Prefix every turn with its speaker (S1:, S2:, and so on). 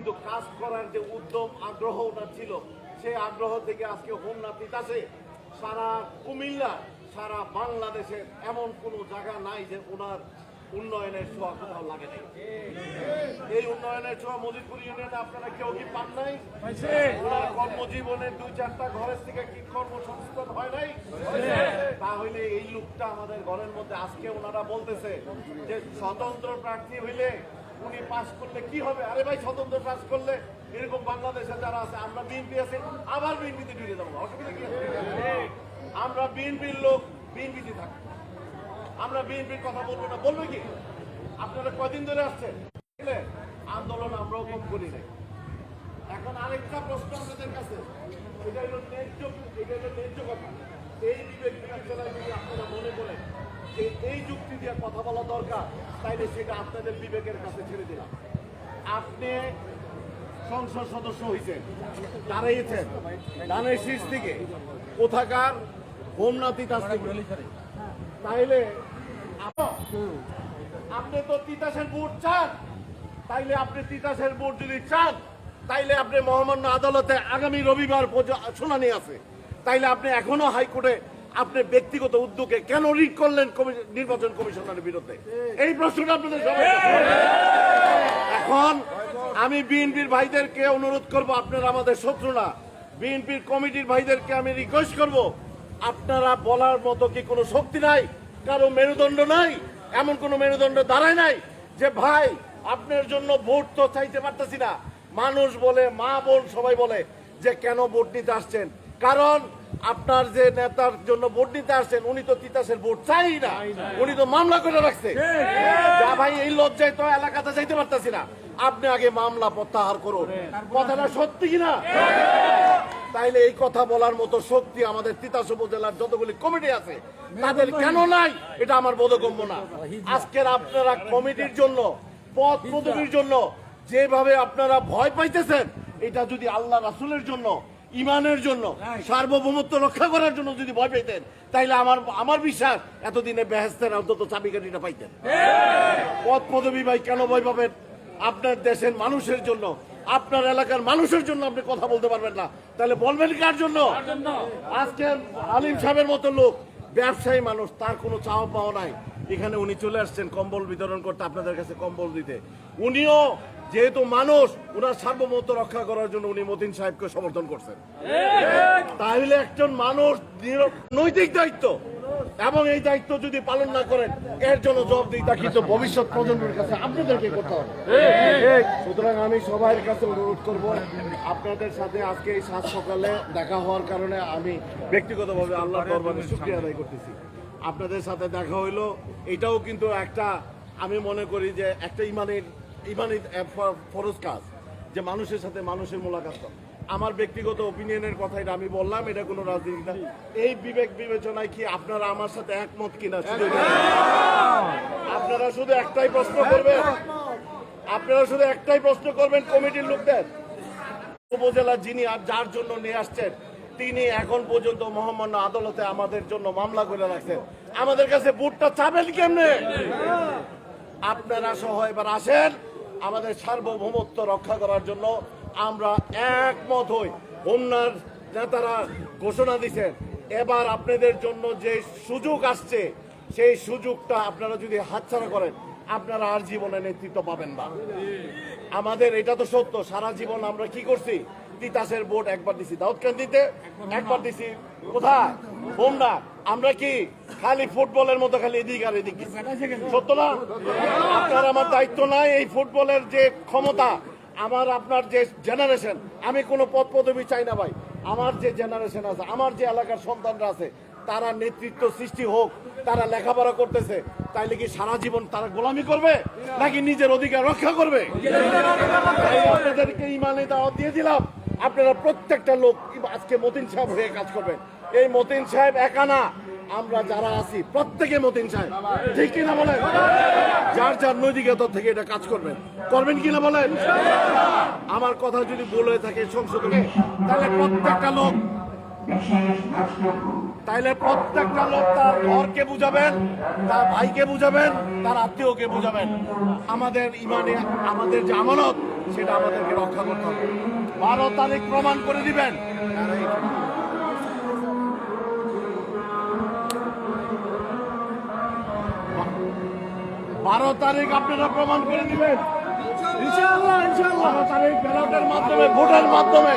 S1: কিন্তু কাজ করার যে উদ্যম আগ্রহ ওনার ছিল, সেই আগ্রহ থেকে আজকে হোমনা তিতাসে সারা কুমিল্লা, সারা বাংলাদেশের এমন কোনো জায়গা নাই যে ওনার উন্নয়নের ছোঁয়া কোথাও লাগে নাই। এই উন্নয়নের ছোঁয়া মজিদপুর ইউনিয়নে আপনারা কেউ কি পান নাই? ওনার কর্মজীবনের দুই চারটা ঘরের থেকে কি কর্মসংস্থান হয় নাই? তাহলে এই লোকটা আমাদের ঘরের মধ্যে আজকে ওনারা বলতেছে যে স্বতন্ত্র প্রার্থী হইলে উনি পাস করলে কি হবে? আরে ভাই, স্বতন্ত্র পাস করলে এরকম বাংলাদেশে যারা আছে, আমরা বিএনপি আছে, আবার বিএনপিতে ঢুকে যাব। অসুবিধা কি? আমরা বিএনপির লোক বিএনপিতে থাকব। আমরা বিএনপির কথা বলব না। বলবে কি? আপনারা কয়দিন ধরে আসছেন? আন্দোলন আমরাও কম করি নাই। এখন আরেকটা প্রশ্ন আপনাদের কাছে। এটা হলো ন্যায্য এটা হলো ন্যায্য কথা এই বিবেক বিবেচনায় যদি আপনারা মনে করেন যে এই যুক্তি দিয়ে কথা বলা দরকার, তাইলে সেটা আপনাদের বিবেকের কাছে ছেড়ে দিলাম। আপনি সংসদ সদস্য হয়েছেন দাঁড়িয়েছেন ডানের শীর্ষ থেকে কোথাকার হোমনাথি দাস তাইলে আপনি তো তিতাসের ভোট চান, তাইলে আপনি তিতাসের ভোট যদি চান, তাইলে আপনি মহামান্য আদালতে আগামী রবিবার শুনানি আছে। তাইলে আপনি এখনও হাইকোর্টে আপনি ব্যক্তিগত উদ্যোগে কেন রিট করলেন নির্বাচন কমিশনারের বিরুদ্ধে? এই প্রশ্নটা আপনাদের সবার কাছে। এখন আমি বিএনপির ভাইদেরকে অনুরোধ করব আপনারা আমাদের শত্রু না। বিএনপির কমিটির ভাইদেরকে আমি রিকোয়েস্ট করব আপনারা বলার মতো কি কোনো শক্তি নাই? কারও মেরুদণ্ড নাই? এমন কোনো মেরুদণ্ড দাঁড়ায় নাই? যে ভাই আপনার জন্য ভোট তো চাইতে পারতেছি না। মানুষ বলে মা বোন সবাই বলে যে কেন ভোট নিতে আসছেন? কারণ আপনার যে নেতার জন্য ভোট নিতে আসছেন উনি তো তিতাসের ভোট চাই না। উনি তো মামলা করে রাখছে। যা ভাই এই লজ্জায় তো এলাকাতে যাইতে পারতাছি না। আপনি আগে মামলা প্রত্যাহার করুন। কথাটা সত্যি কিনা তাইলে এই কথা বলার মতো শক্তি আমাদের তিতাস উপজেলার যতগুলি কমিটি আছে তাদের কেন নাই? এটা আমার বোধগম্য না। আজকের আপনারা কমিটির জন্য পদ পদবীর জন্য যেভাবে আপনারা ভয় পাইতেছেন এটা যদি আল্লাহ রাসুলের জন্য ইমানের জন্য সার্বভৌমত্ব রক্ষা করার জন্য যদি ভয় পেতেন তাইলে আমার আমার বিশ্বাস এতদিনে বেহেস্তের অন্তত চাবিকাঠিটা পাইতেন। পদ পদবী ভাই কেন ভয় পাবেন? আপনার দেশের মানুষের জন্য আপনার এলাকার মানুষের জন্য আপনি কথা বলতে পারবেন না। তাহলে বলবেন কার জন্য? আজকে আলিম সাহেবের মতো লোক ব্যবসায়ী মানুষ, তার কোনো চাওয়া পাওয়া নাই। এখানে উনি চলে আসছেন কম্বল বিতরণ করতে আপনাদের কাছে কম্বল দিতে। উনিও যেহেতু মানুষ ওনার সার্বভৌমত্ব রক্ষা করার জন্য উনি মতিন সাহেবকে সমর্থন করছেন। তাহলে একজন মানুষ নৈতিক দায়িত্ব, এবং এই দায়িত্ব যদি পালন না করেন, এর জন্য জবাবদিহিতা কিন্তু ভবিষ্যৎ প্রজন্মের কাছে আপনাদেরকে করতে হবে। সুতরাং আমি সবার কাছে অনুরোধ করব, আপনাদের সাথে আজকে এই সাত সকালে দেখা হওয়ার কারণে আমি ব্যক্তিগতভাবে আল্লাহ দরবারে শুক্রিয়া আদায় করতেছি। আপনাদের সাথে দেখা হইল, এটাও কিন্তু একটা আমি মনে করি যে একটা ইমানের ইমানি ফরজ কাজ যে মানুষের সাথে মানুষের মোলাকাত করা। আমার ব্যক্তিগত ওপিনিয়নের কথা এটা আমি বললাম, এটা কোনো রাজনীতি না। এই বিবেক বিবেচনায় কি আপনারা আমার সাথে একমত কিনা আপনারা শুধু একটাই প্রশ্ন করবেন? আপনারা শুধু একটাই প্রশ্ন করবেন, কমিটির লোকদের। উপজেলা যিনি আর যার জন্য নিয়ে আসছেন, তিনি এখন পর্যন্ত মহামান্য আদালতে আমাদের জন্য মামলা করে রাখছেন। আমাদের কাছে বুটটা চাবেন কেমনে? আপনারা সহ এবার আসেন, আমাদের সার্বভৌমত্ব রক্ষা করার জন্য আমরা একমত হই। হোমনার নেতারা ঘোষণা দিচ্ছেন এবার আপনাদের জন্য যে সুযোগ আসছে, সেই সুযোগটা আপনারা যদি হাতছাড়া করেন আপনারা আর জীবনে নেতৃত্ব পাবেন না। আমাদের এটা তো সত্য, সারা জীবন আমরা কি করছি? তিতাসের ভোট একবার দিছি। দাউদকান্দিতে একবার দিছি। কোথায়? হোমনা আমরা কি খালি ফুটবলের মতো খালি এদিক আর এদিক সত্য না? আপনার আমার দায়িত্ব নাই এই ফুটবলের যে ক্ষমতা, আমার আপনার যে জেনারেশন আমি কোনো পদ পদবি চাই না ভাই। আমার যে জেনারেশন আছে, আমার যে এলাকার সন্তানরা আছে তারা নেতৃত্ব সৃষ্টি হোক, তারা লেখাপড়া করতেছে, তাইলে কি সারা জীবন তারা গোলামি করবে? নাকি নিজের অধিকার রক্ষা করবে? আপনাদেরকে ইমানে দিয়ে দিলাম। আপনারা প্রত্যেকটা লোক আজকে মতিন সাহেব হয়ে কাজ করবেন। এই মতিন সাহেব একা না, আমরা যারা আছি, প্রত্যেকে মতিন সাহেব। ঠিক কিনা বলেন? যার যার নৈতিকতা থেকে এটা কাজ করবেন। করবেন কিনা বলেন? আমার কথা যদি হয়ে থাকে সংশোধনে, তাহলে প্রত্যেকটা লোক তাইলে প্রত্যেকটা লোক তার ঘরকে বুঝাবেন তার ভাইকে বুঝাবেন তার আত্মীয়কে বুঝাবেন। আমাদের ইমানে আমাদের যে আমানত সেটা আমাদেরকে রক্ষা করতে হবে। বারো তারিখ প্রমাণ করে দিবেন। বারো তারিখ আপনারা প্রমাণ করে দিবেন। ইনশাআল্লাহ ইনশাআল্লাহ। বারো তারিখ ব্যালটের মাধ্যমে ভোটের মাধ্যমে।